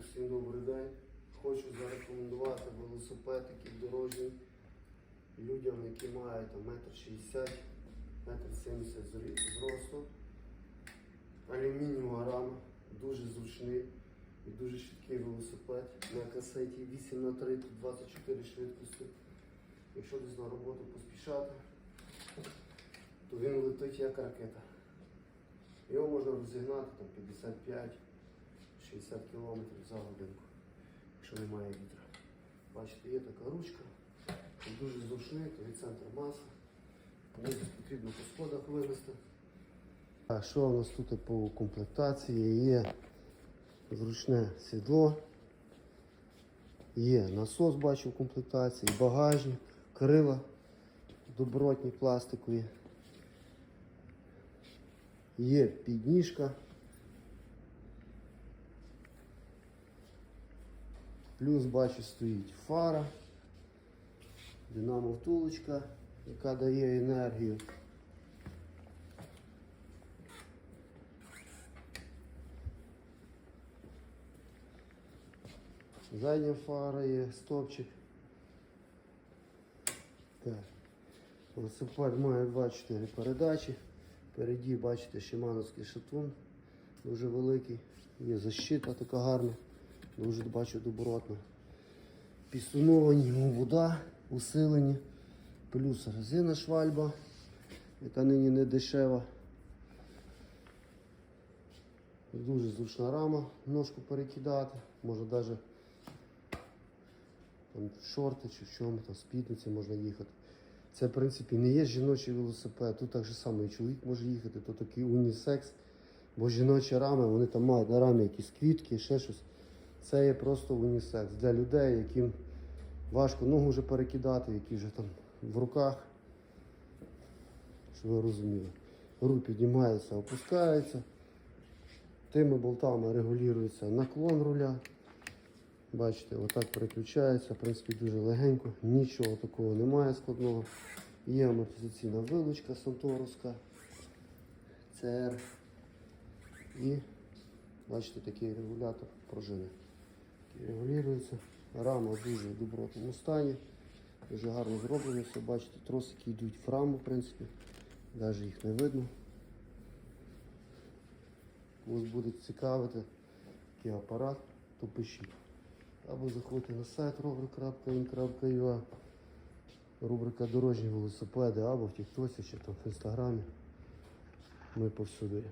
Усім добрий день. Хочу зарекомендувати велосипед, який дорожній людям, які мають там, метр шістдесят, метр сімдесят зросту. Алюмінієва рама, дуже зручний і дуже швидкий велосипед. На касеті 8 на 3, 24 швидкості. Якщо десь на роботу поспішати, то він летить як ракета. Його можна розігнати там 55 60 км за годинку, якщо немає вітра. Бачите, є така ручка, дуже зручний, то від центр маси. Потрібно по сходах винести. А що у нас тут по комплектації? Є зручне сідло, є насос, бачу в комплектації, багажник, крила добротні пластикові. Є підніжка. Плюс бачу стоїть фара, динамо втулочка, яка дає енергію. Задня фара є, стопчик. Так. Велосипед має 24 передачі. Впереді бачите шимановський шатун, дуже великий. Є защита така гарна, дуже бачу добротно. Пістоновані вода, усилені, плюс резина швальба, яка нині не дешева. Дуже зручна рама, ножку перекидати, може навіть в шорти чи в чому, там, спідниці можна їхати. Це, в принципі, не є жіночий велосипед. Тут так же само і чоловік може їхати, то такий унісекс. Бо жіночі рами, вони там мають на рамі якісь квітки, ще щось. Це є просто унісекс для людей, яким важко ногу вже перекидати, які вже там в руках. Щоб ви розуміли. Руль піднімається, опускається. Тими болтами регулюється наклон руля. Бачите, отак переключається, в принципі, дуже легенько, нічого такого немає складного. Є амортизаційна вилучка Санторовська, CR. І бачите, такий регулятор пружини. Регулюється. Рама в дуже добротному стані. Дуже гарно зроблено все. Бачите, тросики йдуть в раму, в принципі. Навіть їх не видно. Когось буде цікавити такий апарат, то пишіть. Або заходьте на сайт rover.in.ua Рубрика дорожні велосипеди або в Тіктосі чи там в інстаграмі. Ми повсюди.